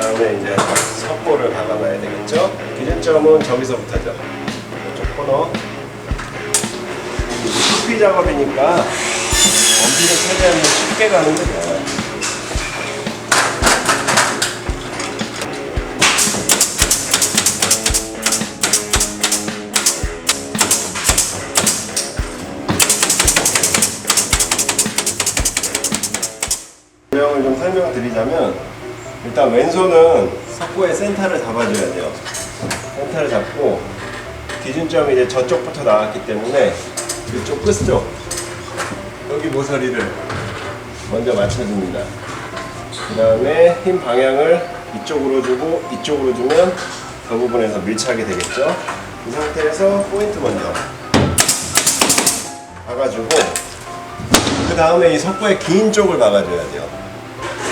다음에 이제 석고를 박아놔야 되겠죠. 기준점은 저기서부터죠. 이쪽 코너. 수피 작업이니까 엄지를 최대한 쉽게 가는 거죠. 내용을 좀 설명드리자면 일단 왼손은 석고의 센터를 잡아줘야 돼요. 센터를 잡고 기준점이 이제 저쪽부터 나왔기 때문에 이쪽 끝쪽 여기 모서리를 먼저 맞춰줍니다. 그 다음에 힘 방향을 이쪽으로 주고 이쪽으로 주면 그 부분에서 밀착이 되겠죠. 이 상태에서 포인트 먼저 박아주고 그 다음에 이 석고의 긴 쪽을 박아줘야 돼요.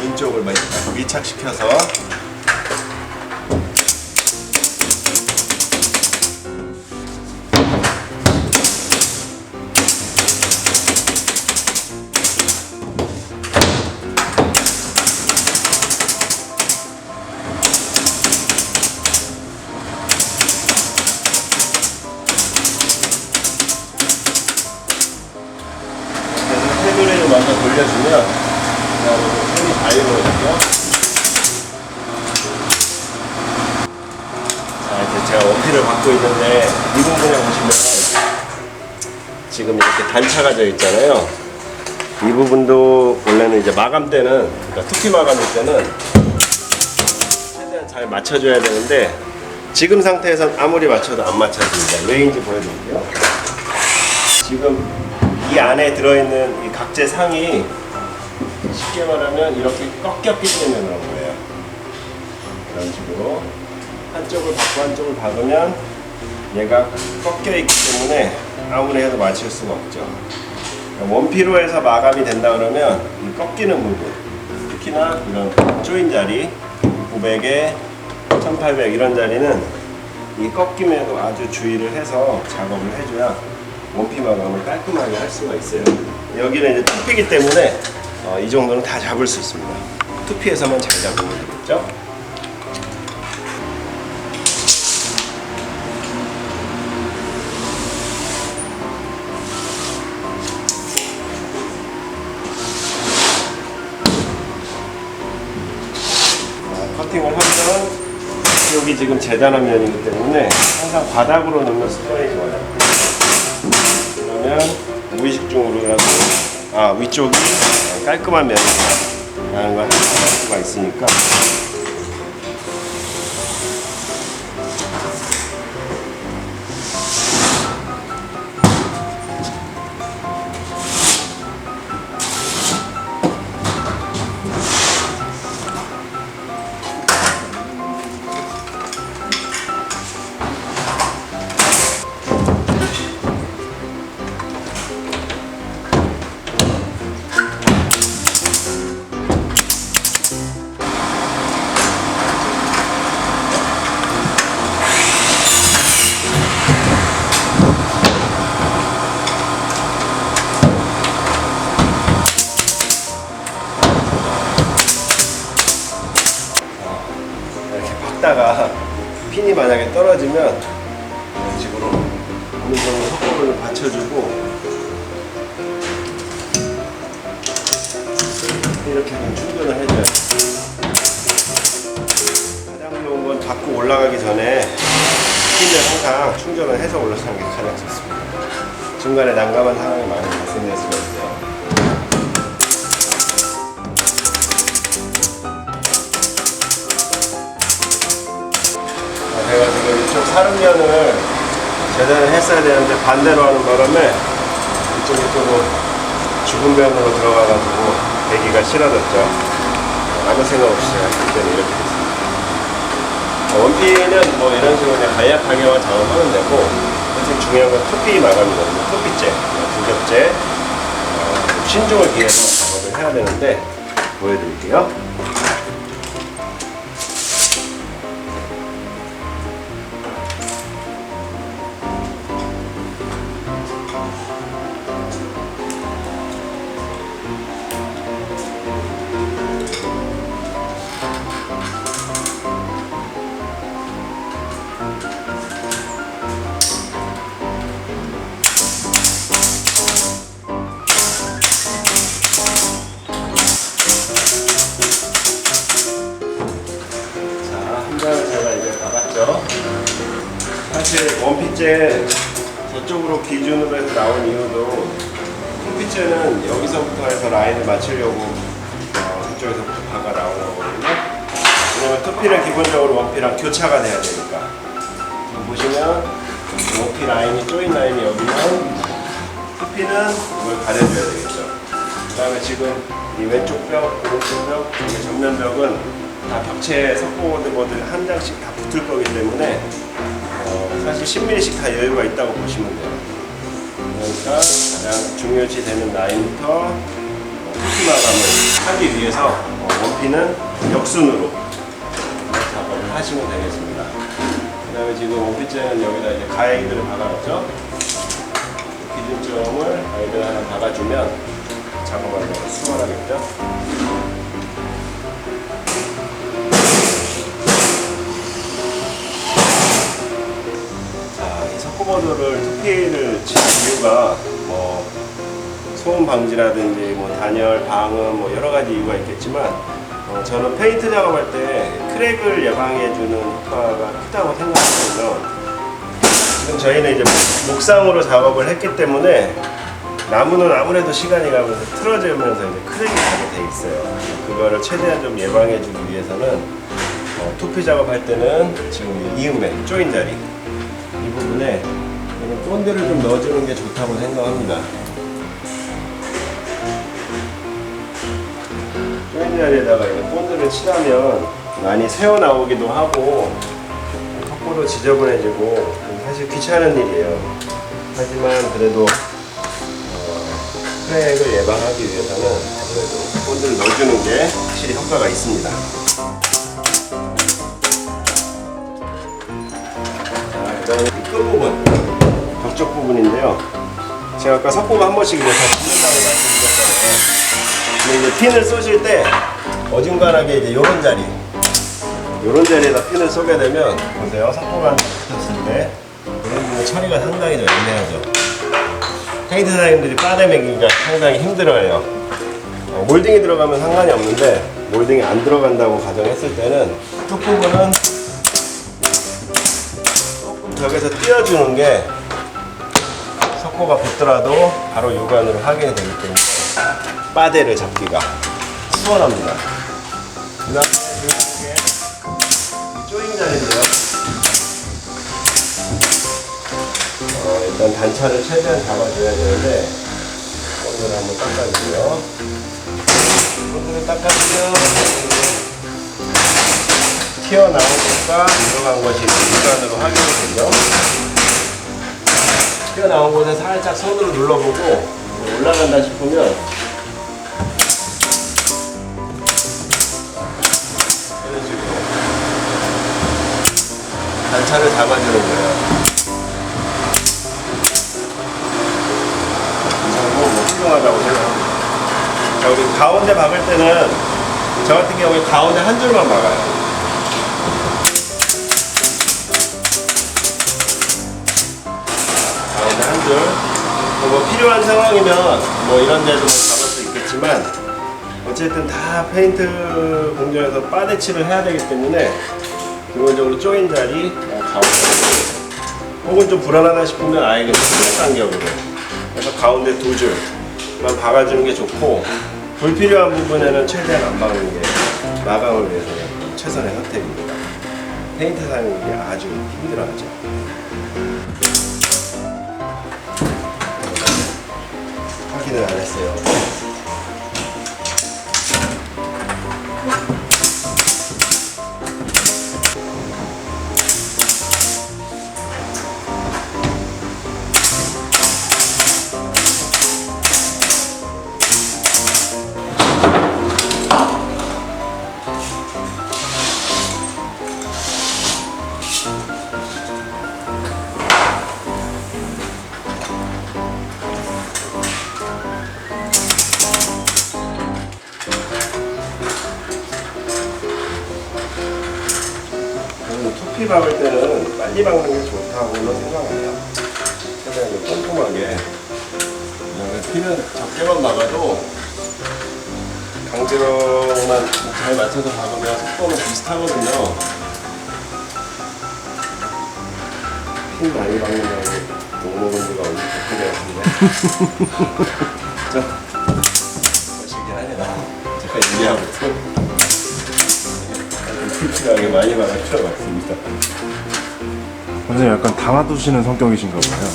긴 쪽을 막 밀착시켜서 제 제가 원피를 받고 있는데 이 부분에 보시면 지금 이렇게 단차가 져 있잖아요. 이 부분도 원래는 이제 마감 때는 그러니까 투피 마감일 때는 최대한 잘 맞춰줘야 되는데 지금 상태에선 아무리 맞춰도 안 맞춰집니다. 왜인지 보여드릴게요. 지금 이 안에 들어있는 이 각재 상이 쉽게 말하면 이렇게 꺾였기 때문에 그런 거예요. 이런 식으로 한쪽을 받고 한쪽을 박으면 얘가 꺾여 있기 때문에 아무리 해도 맞출 수가 없죠. 원피로 해서 마감이 된다 그러면 이 꺾이는 부분, 특히나 이런 조인 자리, 900에 1800 이런 자리는 이 꺾임에도 아주 주의를 해서 작업을 해줘야 원피 마감을 깔끔하게 할 수가 있어요. 여기는 이제 투피기 때문에 어, 이 정도는 다 잡을 수 있습니다. 투피에서만 잘 잡으면 되겠죠? 자, 커팅을 하면 여기 지금 재단한 면이기 때문에 항상 바닥으로 넣는 습관이 좋아요. 그러면 무의식 중으로라도 아 위쪽이 깔끔한 면이다 라는 걸 알 수가 있으니까 만약에 떨어지면 이런 식으로 어느 정도 속도를 받쳐주고 이렇게 좀 충전을 해줘요. 가장 좋은 건 자꾸 올라가기 전에 핀을 항상 충전을 해서 올라가는 게 가장 좋습니다. 중간에 난감한 상황이 많이 발생될 수가 있어요. 사름면을 재단을 했어야 되는데 반대로 하는 바람에 이쪽 이쪽으로 죽은 면으로 들어가가지고 대기가 싫어졌죠. 아무 생각 없이 제가 때문에 이렇게 됐습니다. 어, 원피는 뭐 이런 식으로 그냥 간략 하게만 작업하면 되고 사실 중요한 건 투피 마감이거든요. 투피째, 두 겹째 어, 신중을 기해서 작업을 해야 되는데 보여드릴게요. 제 원피째 저쪽으로 기준으로 해서 나온 이유도 홈피째는 여기서부터 해서 라인을 맞추려고 어, 이쪽에서부터 박아 나오는 거거든요. 왜냐면 투피는 기본적으로 원피랑 교차가 돼야 되니까. 보시면 원피 라인이 조인 라인이 여기면 투피는 이걸 가려줘야 되겠죠. 그 다음에 지금 이 왼쪽 벽, 오른쪽 벽, 전면 벽은 다 벽체에 보드 한 장씩 다 붙을 거기 때문에 어, 사실 10mm씩 다 여유가 있다고 보시면 돼요. 그러니까 가장 중요시 되는 라인부터 어, 투피 마감을 하기 위해서 어, 원피는 역순으로 작업을 하시면 되겠습니다. 그 다음에 지금 원피째는 여기다 이제 가이드를 박아놨죠. 기준점을 가이드 하나 박아주면 작업하기가 수월하겠죠. 석고보드를 투피를 치는 이유가 뭐 소음 방지라든지 뭐 단열, 방음 뭐 여러 가지 이유가 있겠지만 어, 저는 페인트 작업할 때 크랙을 예방해주는 효과가 크다고 생각하거든요. 지금 저희는 이제 목상으로 작업을 했기 때문에 나무는 아무래도 시간이 가면서 틀어지면서 이제 크랙이 나게 돼 있어요. 그거를 최대한 좀 예방해주기 위해서는 어, 투피 작업할 때는 지금 이 이음에 조인 자리 이 부분에 이런 본드를 좀 넣어주는 게 좋다고 생각합니다. 조인 자리에다가 이런 본드를 칠하면 많이 새어 나오기도 하고 턱보도 지저분해지고 사실 귀찮은 일이에요. 하지만 그래도 어, 크랙을 예방하기 위해서는 그래도 본드를 넣어주는 게 확실히 효과가 있습니다. 이 끝부분, 벽쪽 부분인데요. 제가 아까 석고가 한 번씩 이렇게 붙는다고 말씀드렸잖아요. 근데 이제 핀을 쏘실 때 어중간하게 이제 요런 자리, 요런 자리에다 핀을 쏘게 되면 보세요. 석고가 한 붙었을 때 이런 부분 처리가 상당히 좀 애매하죠. 페인트 사장님들이 빠데매기가 상당히 힘들어요. 어, 몰딩이 들어가면 상관이 없는데 몰딩이 안 들어간다고 가정했을 때는 쪽 부분은 벽에서 띄워주는 게 석고가 붙더라도 바로 육안으로 확인이 되기 때문에 빠데를 잡기가 수월합니다. 그 다음에 이렇게 조잉 자리인데요. 어, 일단 단차를 최대한 잡아줘야 되는데 오늘 한번 닦아주고요. 오늘은 닦아주면 튀어나온 것과 들어간 것이 확인이 되죠. 튀어나온 곳에 살짝 손으로 눌러보고 올라간다 싶으면 이런 식으로 단차를 잡아주는 거예요. 뭐, 뭐 훌륭하다고 생각합니다. 가운데 박을 때는 저 같은 경우에 가운데 한 줄만 박아요. 한 줄. 뭐 필요한 상황이면 뭐 이런 데도 뭐 잡을 수 있겠지만 어쨌든 다 페인트 공정에서 빠대칠을 해야 되기 때문에 기본적으로 조인 자리 어, 가운데 혹은 좀 불안하다 싶으면 아예 그냥 간격으로 그래서 가운데 두 줄만 박아주는 게 좋고 불필요한 부분에는 최대한 안 박는 게 마감을 위해서 최선의 선택입니다. 페인트 사용이 아주 힘들어하죠. 했어요. 투피 박을 때는 빨리 박는 게 좋다고는 생각해요. 최대한 좀 꼼꼼하게. 그다음에 피는 적게만 박아도 강제로만 잘 맞춰서 박으면 속도는 비슷하거든요. 핀 많이 박는다고 욕먹은 지가 언제 그렇게 되었는데 좀 멋있긴 하네요 제가 이해하고 서 튼튼하게 많이 필요가 없습니다 선생님 약간 담아두시는 성격이신가 봐요.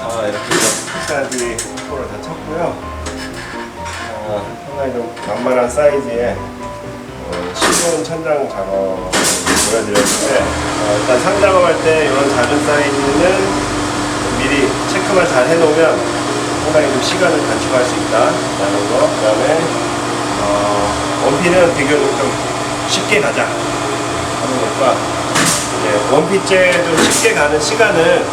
아 이렇게 끝까지 코를 다 쳤고요. 아, 상당히 좀 만만한 사이즈의 어, 쉬운 천장 작업을 보여드렸는데 어, 일단 상작업할 때 이런 작은 사이즈는 미리 체크만 잘 해놓으면 상당히 좀 시간을 단축할 수 있다라는 거. 그 다음에 어, 원피는 비교적 좀 쉽게 가자 하는 것과 이제 원피째 좀 쉽게 가는 시간을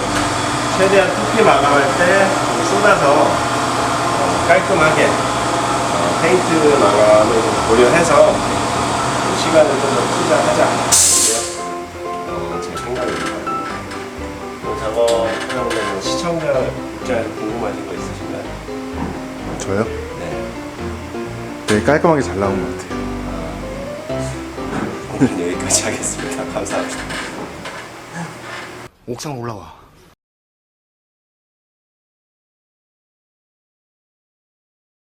최대한 두피 마감할 때 쏟아서 어, 깔끔하게 어, 페인트 마감을 좀 고려해서 시간을 좀 더 투자하자. 저요? 네. 되게 깔끔하게 잘 나온 것 같아요. 오늘 여기까지 하겠습니다. 감사합니다. 옥상 올라와.